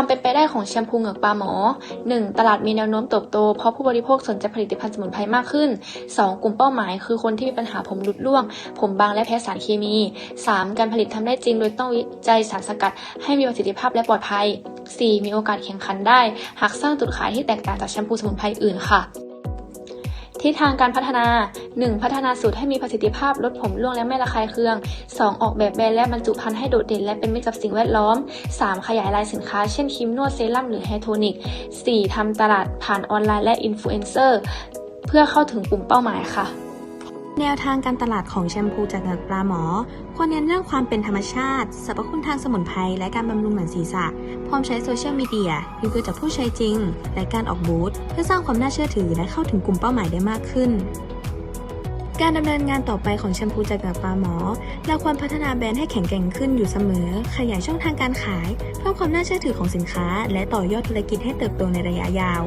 ความเป็นไปได้ของแชมพูเหงือกปลาหมอ 1. ตลาดมีแนวโน้มเติบโต เพราะผู้บริโภคสนใจผลิตภัณฑ์สมุนไพรมากขึ้น 2. กลุ่มเป้าหมายคือคนที่มีปัญหาผมหลุดร่วง ผมบางและแพ้สารเคมี 3. การผลิตทำได้จริง โดยต้องวิจัยสารสกัด ให้มีประสิทธิภาพและปลอดภัย 4. มีโอกาสแข่งขันได้ หากสร้างจุดขายที่แตกต่างจากแชมพูสมุนไพรอื่นค่ะ ทิศทางการพัฒนา 1. พัฒนาสูตรให้มีประสิทธิภาพลดผมร่วงและไม่ระคายเคือง 2. ออกแบบแบรนด์และบรรจุภัณฑ์ให้โดดเด่นและเป็นมิตรกับสิ่งแวดล้อม 3. ขยายรายสินค้าเช่นครีมนวดเซรั่มหรือไฮโทนิก 4. ทำตลาดผ่านออนไลน์และอินฟลูเอนเซอร์เพื่อเข้าถึงกลุ่มเป้าหมายค่ะ แนวทางการตลาดของแชมพูจากเหงือกปลาหมอ ควรเน้นเรื่องความเป็นธรรมชาติสรรพคุณทางสมุนไพรและการบำรุงหนังศีรษะ พร้อมใช้โซเชียลมีเดียรีวิวจากผู้ใช้จริง และการออกบูธเพื่อสร้างความน่าเชื่อถือและเข้าถึงกลุ่มเป้าหมายได้มากขึ้น การดำเนินงานต่อไปของแชมพูจากเหงือกปลาหมอ เราควรพัฒนาแบรนด์ให้แข็งแกร่งขึ้นอยู่เสมอ ขยายช่องทางการขาย เพิ่มความน่าเชื่อถือของสินค้า และต่อยอดธุรกิจให้เติบโตในระยะยาว